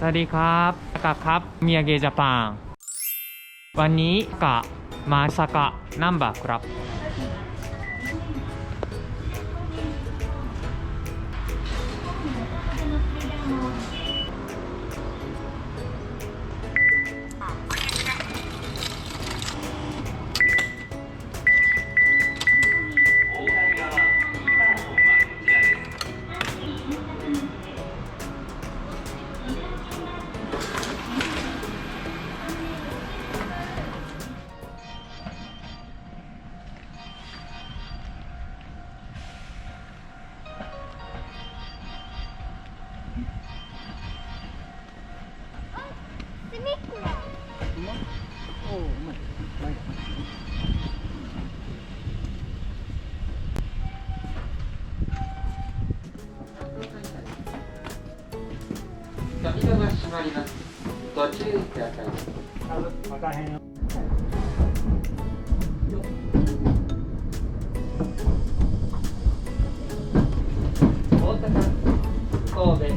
สวัสดีครับตากะครับมียาเกจปันวันนี้กะมาสกะนัมบะครับ ご注意ください。分からへんよ大阪、神戸、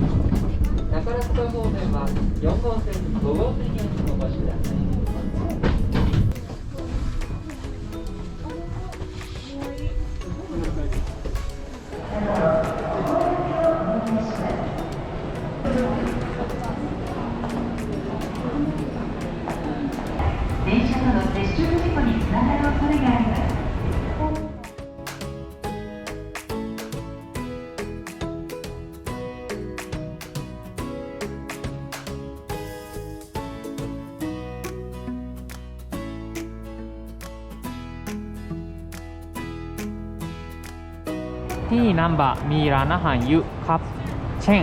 宝塚方面は4号線、5号線にお越しください。 ที่นัมบะมีร้านอาหารเยอะครับ เช่น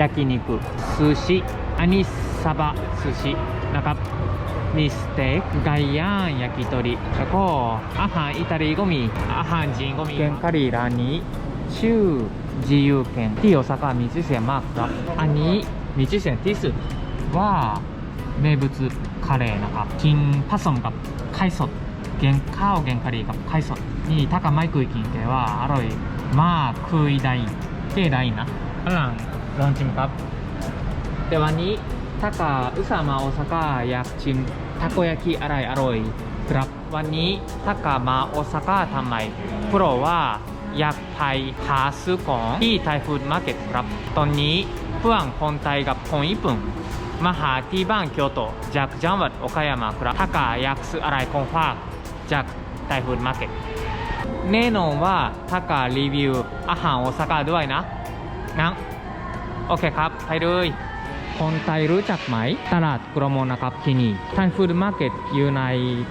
焼肉ซูชิอันนี้ซาบะซูชินะครับมีสเต็กไก่ย่าง焼き鳥แล้วก็อาหารอิตาลีก็มีอาหารจีนก็มีเกนカリーร้านนี้ ชื่อ自由軒ที่โอซาก้ามีชื่อเสียงมากครับ อันนี้มีชื่อเสียงที่สุดว่าเมบุつカレーนะครับกินผสมกับไข่สดเกนข้าวแกงกะหรี่กับไข่สดนี่ถ้ากับไม่เคยกินแต่ว่าอร่อย มากเคยได้เท่ได้นะฝรั่งลองชิมครับ แต่วันนี้ถ้ากับอุตส่าห์มาโอซาก้าอยากชิมทาโกยากิอะไรอร่อยครับวันนี้ถ้ากับมาโอซาก้าทำไมเพราะว่าอยากไปหาซื้อของที่ไทยฟู้ดมาร์เก็ตครับ ตอนนี้เพื่อนคนไทยกับคนญี่ปุ่นมาหาที่บ้านเกียวโตจากจังหวัดโอคายามะครับถ้ากับอยากซื้ออะไรของฝากจากไทยฟู้ดมาร์เก็ต แน่นอนว่าถ้ากับรีวิวอาหารโอซาก้าด้วยนะงั้นโอเคครับ ไปเลยคนไทยรู้จักไหม ตลาดกรมนะครับที่นี่ทางฟู้ดมาร์เก็ตอยู่ใน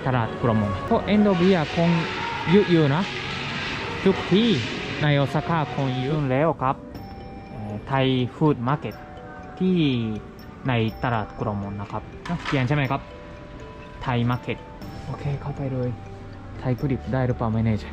ตลาดกรมเพราะเอ็นโดเบียคนเยอะๆนะ ทุกที่ในโอซาก้าคนเยอะแล้วครับไทยฟูดมาร์เก็ตที่ในตลาดกรมนะครับเขียนใช่ไหมครับ ไทยมาร์เก็ต โอเคเข้าไปเลย ไทยผลิตได้หรือเปล่าไม่แน่ใจ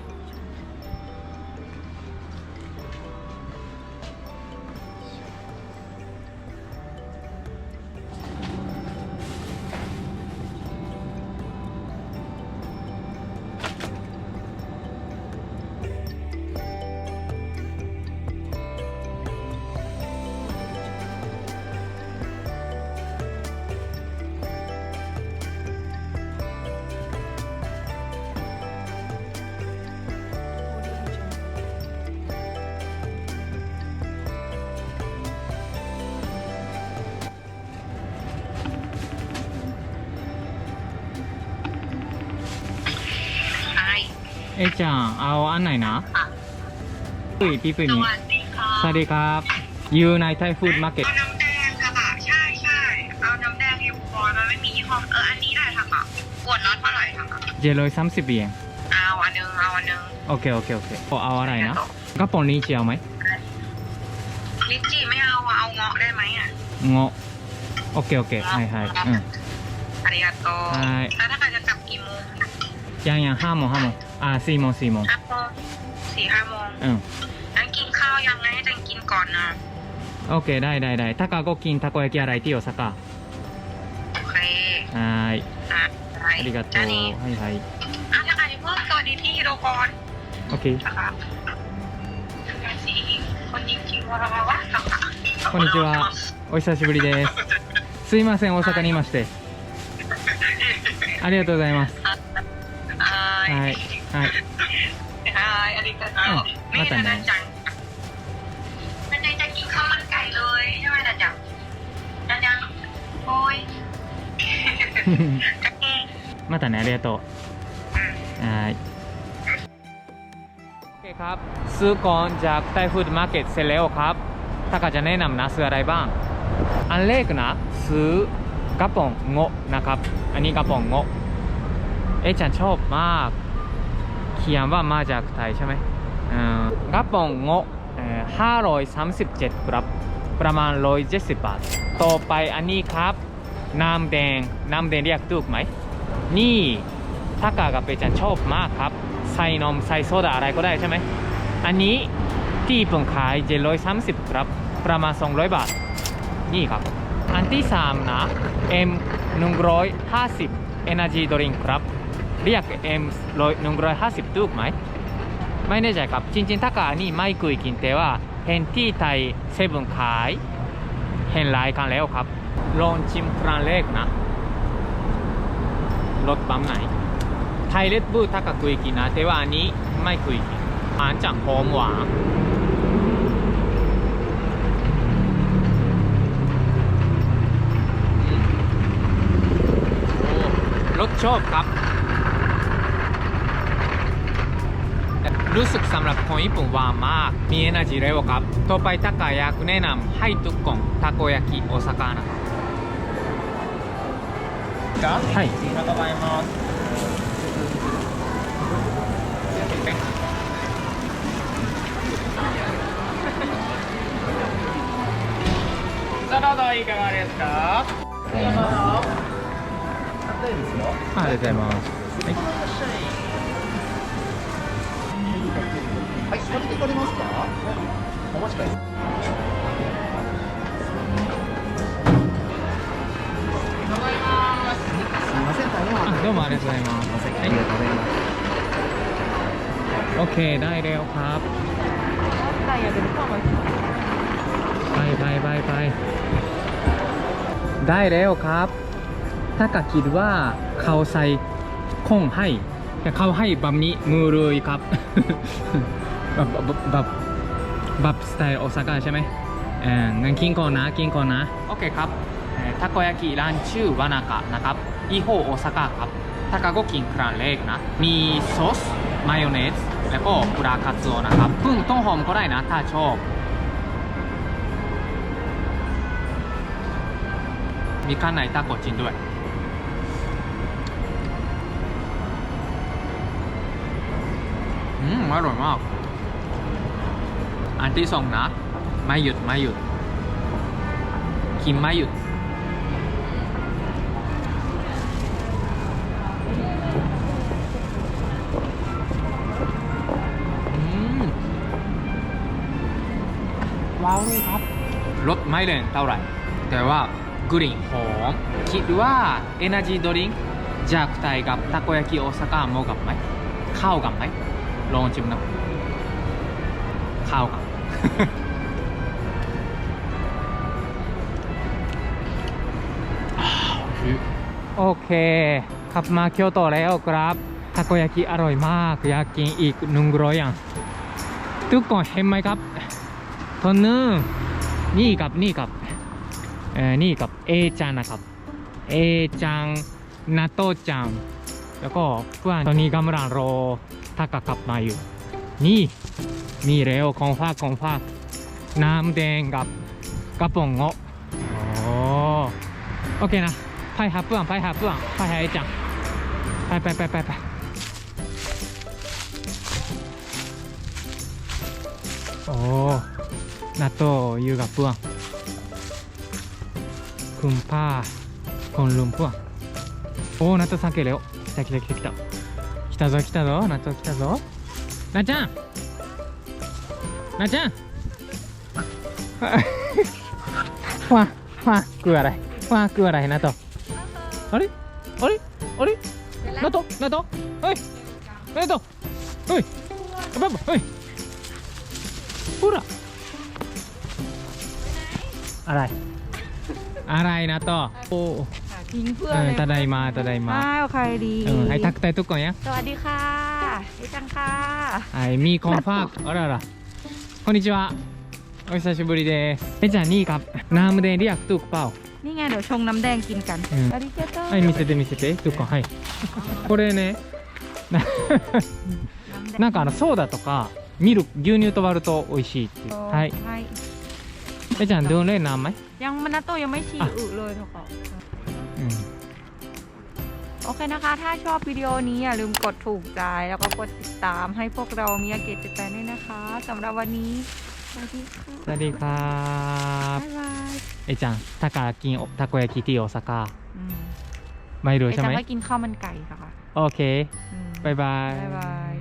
เอ๊ะจางเอาอันไหนนะปุ้ยพี่ปุ้ยสมีวัสดีค่ะสวัสดีครับ อยู่ในไทยฟู้ดมาร์เก็ตเอาน้ำแดงค่ะค่ะใช่ใช่เอาน้ำแดงเอ็มบอยมันไม่มียี่ห้อเอออันนี้ได้ค่ะค่ะขวดน็อตเท่าไหร่ค่ะค่ะเจร้อยสามสิบเยนเอาอันหนึงเอาอันหนึงโอเคโอเคโอเคเอาอะไรนะกระป๋องนี้จะเอาไหมลินจีไม่เอาอะเอาเงาะได้ไหมอะเงาะโอเคโอเคให้ให้อืมอาริกาโตใช่แล้วถ้าใครจะกลับกี่โมงยังยังห้าโมงห้าโมง อ่าสี่โมงสี่โมง ห้าโมงสี่ห้าโมง อืม งั้นกินข้าวยังไงให้จังกินก่อนนะ โอเคได้ได้ได้ถ้าก็กินทาโกยากิอะไรที่โอซาก้า โอเค はい อ่ะได้ ありがとうじゃあねはいはい อ่ะถ้าใครเพิ่มสวัสดีพี่ฮิโรกร オッケー นะคะสีคนยิงคิววาราวะค่ะ こんにちはお久しぶりです すいません大阪にいましてありがとうございますはーい。はい はいはーい、ありがとう。うんまたねななちゃんななจะกินข้าวมันไก่เลยใช่ไหมนะจ๊ะนะจังโอ้ยจะกิน またねありがとうはいโอเคครับ ซื้อก่อนจากไต้ฟูดมาร์เก็ตเสร็จแล้วครับถ้าก็จะแนะนำนะซื้ออะไรบ้าง อันแรกนะ ซื้อกระป๋องโงะนะครับ อันนี้กระป๋องโงะเอะฉันชอบมาก เขียนว่ามาจากไทยใช่ไหมกระป๋องโงะเอ่อ537ครับ ประมาณ170บาท ต่อไปอันนี้ครับน้ำแดงน้ำแดงเรียกถูกไหม นี่ถ้ากากาเปจันชอบมากครับ ใส่นมใส่โซดาอะไรก็ได้ใช่ไหม อันนี้ที่ญี่ปุ่นขาย730ครับ ประมาณ200บาท นี่ครับ อันที่3นะ M 150 Energy Drink ครับ เรียก M 150ถูกไหมไม่แน่ใจครับจริงๆถ้ากาอันนี้ไม่เคยกินแต่ว่าเห็นที่ไทยเซเว่นขายเห็นหลายครั้งแล้วครับลองชิมครั้งแรกนะรสปั๊มไหนไทยเลดบูถ้าก็เคยกินนะแต่ว่าอันนี้ไม่เคยกินอาจจะหอมหวานรสชอบครับ รู้สึกสำหรับคนญี่ปุ่นว่ามาก มี energy เร็วครับ ต่อไปถ้าก็อยากแนะนำให้ทุกคนたこ焼き大阪นะครับはいありがとうございます。サラダいかがですか。ありがとうございます。はいはい、 เลどうもありがとうございます。ありがとうございます。โอเคได้แล้วครับไปไปไปไปได้แล้วครับ ถ้ากคิดว่าเขาใส่คงให้ แต่เขาให้แบบนี้มือเลยครับแบบแบบ บบแบบสไตล์โอซาก้าใช่ไหมเอองั้นกินก่อนนะกินก่อนนะโอเคครับทาโกยากิร้านชื่อวานากะนะครับยี่ห้อโอซาก้าครับถ้ากะก็กินครั้งแรกนะ มีซอสมายองเนสแล้วก็ปลาคัตโซนะครับพึ่งต้นหอมก็ได้นะถ้าชอบ มีข้างในตาโกจินด้วยอืมอร่อยมาก อันที่สองนะ ไม่หยุดไม่หยุด กินไม่หยุดอืมว้าวเลยครับ รสไม่แรงเท่าไหร่ แต่ว่ากลิ่นหอม คิดว่า Energy Drink จากไทยกับทาโกยากิโอซาก้าเหมาะกับไหม เข้ากันไหม ลองชิมนะ เข้ากัน โอเคขับมาเกียวโตแล้วครับทาโกยากิอร่อยมาก อยากกินอีกหนึ่งร้อยอย่างทุกคนเห็นไหมครับตัวหนึงนี่กับนี่กับเอ่อนี่กับเอจังนะครับ เอจังนาโตจังแล้วก็เพื่อนตอนนี้กำลังรอทากะกลับมาอยู่ นี่ มีแล้วของฝากของฝากน้ำแดงกับกระป๋องเงาะโอ้โอเคนะไปหาเพื่อนไปหาเพื่อนไปหาเอจังไปไปไปไปไปโอ้納豆อยู่กับเพื่อนคุณป้าคุณลุงเพื่อนโอ้納豆3件แล้ว来た来た来た来た来たぞ来たぞ納豆来たぞなっちゃん なっちゃんわわ食うอะไรわ食うอะไร納豆あれあれあれ納豆納豆เฮ้ย納豆เฮ้ยปั๊บเฮ้ยほらอะไร อะไรนะต่อโอ้ ทิ้งเพื่อ เอน อ เลย ただいまただいま อ้าวใครดี เออให้ทักทายทุกคนยัง สวัสดีค่ะพี่จังค่ะ はいมีของฝากあらあら こんにちはお久しぶりですえじゃあนี่ครับน้ำแดงเรียกถูกเปล่า นี่ไงเดี๋ยวชงน้ำแดงกินกัน อืม สวัสดีเจ้าเจ้า はい見せて見せてทุกคนはいこれねななんかあのソーダとかミルク牛乳と割ると美味しいっていうはい ใช่ えじゃあどれน้ำไหม ยังมันนาโตยังไม่ชี อ่ะ อึเลยทุกคน อืม โอเคนะคะ ถ้าชอบวิดีโอนี้อย่าลืมกดถูกใจ แล้วก็กดติดตามให้พวกเรามีอาเกตจิตใจด้วยนะคะสำหรับวันนี้สวัสดีค่ะสวัสดีครับบ๊ายบายไอจังทากากินทาโกยากิที่โอซาก้าอืมไม่รู้ไอใช่จัไหงมก็กินข้าวมันไก่ค่ะโอเคบ๊ายบาย บ๊ายบาย